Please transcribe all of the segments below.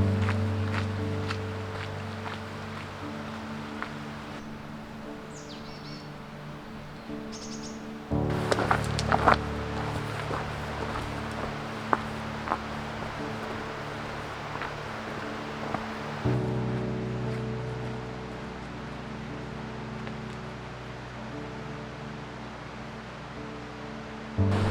Thank mm -hmm. you. you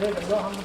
대장. 대장 너 한번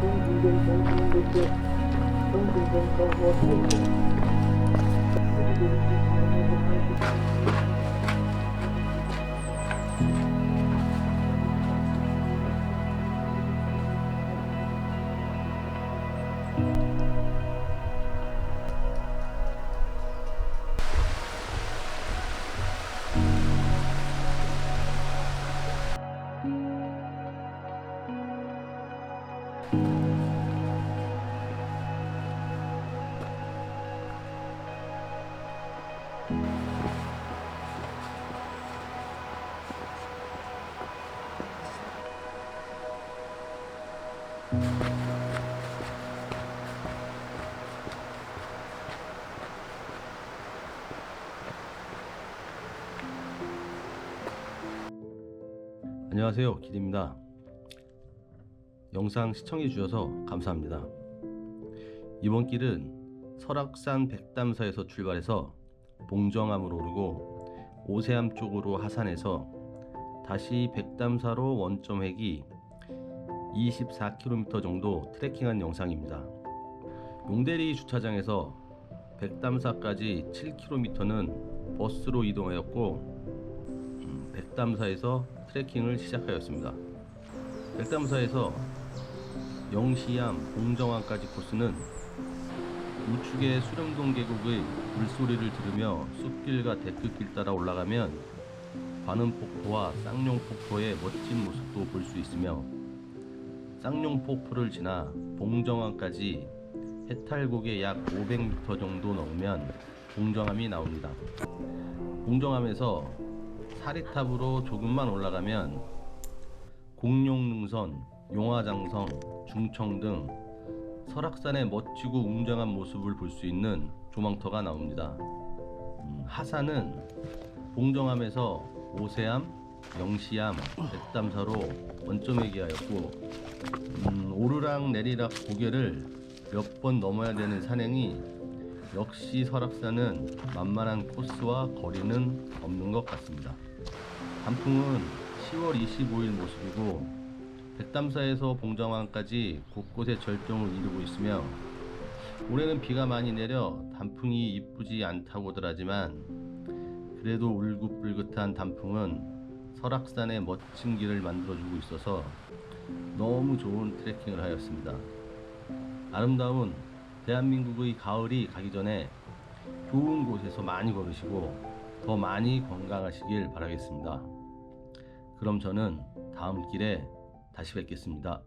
찍어. 안녕하세요. 기디입니다. 영상 시청해 주셔서 감사합니다. 이번 길은 설악산 백담사에서 출발해서 봉정암으로 오르고 오세암 쪽으로 하산해서 다시 백담사로 원점 회기 24km 정도 트레킹한 영상입니다. 용대리 주차장에서 백담사까지 7km는 버스로 이동하였고 음, 백담사에서 트레킹을 시작하였습니다. 백담사에서 영시암, 봉정암까지 코스는 우측의 수령동 계곡의 물소리를 들으며 숲길과 데크길 따라 올라가면 관음폭포와 쌍용폭포의 멋진 모습도 볼 수 있으며 쌍용폭포를 지나 봉정암까지 해탈곡에 약 500m 정도 넘으면 봉정암이 나옵니다. 봉정암에서 사리탑으로 조금만 올라가면 공룡능선, 용화장성, 중청 등 설악산의 멋지고 웅장한 모습을 볼 수 있는 조망터가 나옵니다. 음, 하산은 봉정암에서 오세암, 영시암, 백담사로 원점회기하였고 음, 오르락 내리락 고개를 몇 번 넘어야 되는 산행이 역시 설악산은 만만한 코스와 거리는 없는 것 같습니다. 단풍은 10월 25일 모습이고 백담사에서 봉정암까지 곳곳에 절정을 이루고 있으며 올해는 비가 많이 내려 단풍이 이쁘지 않다고들 하지만 그래도 울긋불긋한 단풍은 설악산의 멋진 길을 만들어주고 있어서 너무 좋은 트레킹을 하였습니다. 아름다운 대한민국의 가을이 가기 전에 좋은 곳에서 많이 걸으시고 더 많이 건강하시길 바라겠습니다. 그럼 저는 다음 길에 다시 뵙겠습니다.